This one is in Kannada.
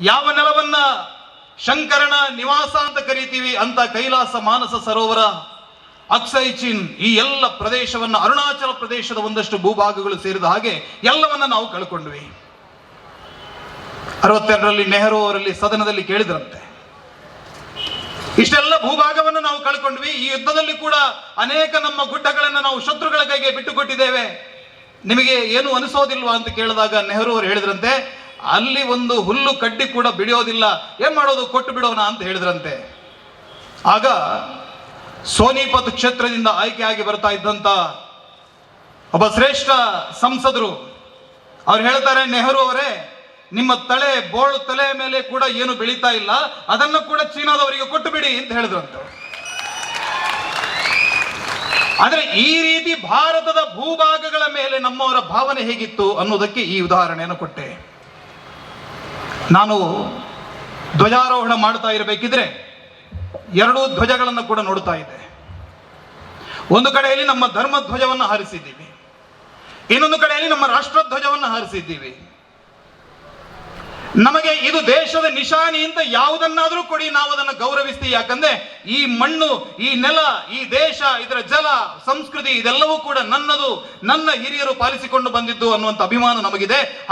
ಯಾವ ನೆಲವನ್ನ ಶಂಕರನ ನಿವಾಸ ಅಂತ ಕರಿತೀವಿ ಅಂತ ಕೈಲಾಸ ಮಾನಸ ಸರೋವರ ಅಕ್ಸೈ ಚೀನ್ ಈ ಎಲ್ಲ ಪ್ರದೇಶವನ್ನ ಅರುಣಾಚಲ ಪ್ರದೇಶದ ಒಂದಷ್ಟು ಭೂಭಾಗಗಳು ಸೇರಿದ ಹಾಗೆ ಎಲ್ಲವನ್ನ ನಾವು ಕಳ್ಕೊಂಡ್ವಿ. ಅರವತ್ತೆರಡರಲ್ಲಿ ನೆಹರು ಅವರಲ್ಲಿ ಸದನದಲ್ಲಿ ಕೇಳಿದ್ರಂತೆ. ಇಷ್ಟೆಲ್ಲ ಭೂಭಾಗವನ್ನು ನಾವು ಕಳ್ಕೊಂಡ್ವಿ. ಈ ಯುದ್ಧದಲ್ಲಿ ಕೂಡ ಅನೇಕ ನಮ್ಮ ಗುಡ್ಡಗಳನ್ನು ನಾವು ಶತ್ರುಗಳ ಕೈಗೆ ಬಿಟ್ಟುಕೊಟ್ಟಿದ್ದೇವೆ. ನಿಮಗೆ ಏನು ಅನಿಸೋದಿಲ್ವಾ ಅಂತ ಕೇಳಿದಾಗ ನೆಹರು ಅವರು ಹೇಳಿದ್ರಂತೆ ಅಲ್ಲಿ ಒಂದು ಹುಲ್ಲು ಕಡ್ಡಿ ಕೂಡ ಬಿಡಿಯೋದಿಲ್ಲ. ಏನ್ ಮಾಡೋದು? ಕೊಟ್ಟು ಬಿಡೋಣ ಅಂತ ಹೇಳಿದ್ರಂತೆ. ಆಗ ಸೋನಿಪತ್ ಕ್ಷೇತ್ರದಿಂದ ಆಯ್ಕೆಯಾಗಿ ಬರ್ತಾ ಇದ್ದಂತ ಒಬ್ಬ ಶ್ರೇಷ್ಠ ಸಂಸದರು, ಅವ್ರು ಹೇಳ್ತಾರೆ, ನೆಹರು ಅವರೇ, ನಿಮ್ಮ ತಲೆ ಬೋಳು ತಲೆ ಮೇಲೆ ಕೂಡ ಏನು ಬೆಳೀತಾ ಇಲ್ಲ. ಅದನ್ನು ಕೂಡ ಚೀನಾದವರಿಗೆ ಕೊಟ್ಟು ಬಿಡಿ ಅಂತ ಹೇಳಿದ್ರಂತೆ ಆದರೆ ಆದ್ರೆ ಈ ರೀತಿ ಭಾರತದ ಭೂಭಾಗಗಳ ಮೇಲೆ ನಮ್ಮವರ ಭಾವನೆ ಹೇಗಿತ್ತು ಅನ್ನೋದಕ್ಕೆ ಈ ಉದಾಹರಣೆಯನ್ನು ಕೊಟ್ಟೆ. ನಾನು ಧ್ವಜಾರೋಹಣ ಮಾಡ್ತಾ ಇರಬೇಕಿದ್ರೆ ಎರಡೂ ಧ್ವಜಗಳನ್ನು ಕೂಡ ನೋಡ್ತಾ ಇದ್ದೆ. ಒಂದು ಕಡೆಯಲ್ಲಿ ನಮ್ಮ ಧರ್ಮ ಧ್ವಜವನ್ನು ಹಾರಿಸಿದ್ದೀವಿ. ಇನ್ನೊಂದು ಕಡೆಯಲ್ಲಿ ನಮ್ಮ ರಾಷ್ಟ್ರ ಧ್ವಜವನ್ನು ಹಾರಿಸಿದ್ದೀವಿ. ನಮಗೆ ಇದು ದೇಶದ ನಿಶಾನಿ ಅಂತ ಯಾವುದನ್ನಾದ್ರೂ ಕೊಡಿ, ನಾವು ಅದನ್ನು ಗೌರವಿಸ್ತೀವಿ. ಯಾಕಂದ್ರೆ ಈ ಮಣ್ಣು, ಈ ನೆಲ, ಈ ದೇಶ, ಇದರ ಜಲ, ಸಂಸ್ಕೃತಿ ಇದೆಲ್ಲವೂ ಕೂಡ ನನ್ನದು, ನನ್ನ ಹಿರಿಯರು ಪಾಲಿಸಿಕೊಂಡು ಬಂದಿದ್ದು ಅನ್ನುವಂಥ ಅಭಿಮಾನ ನಮಗಿದೆ.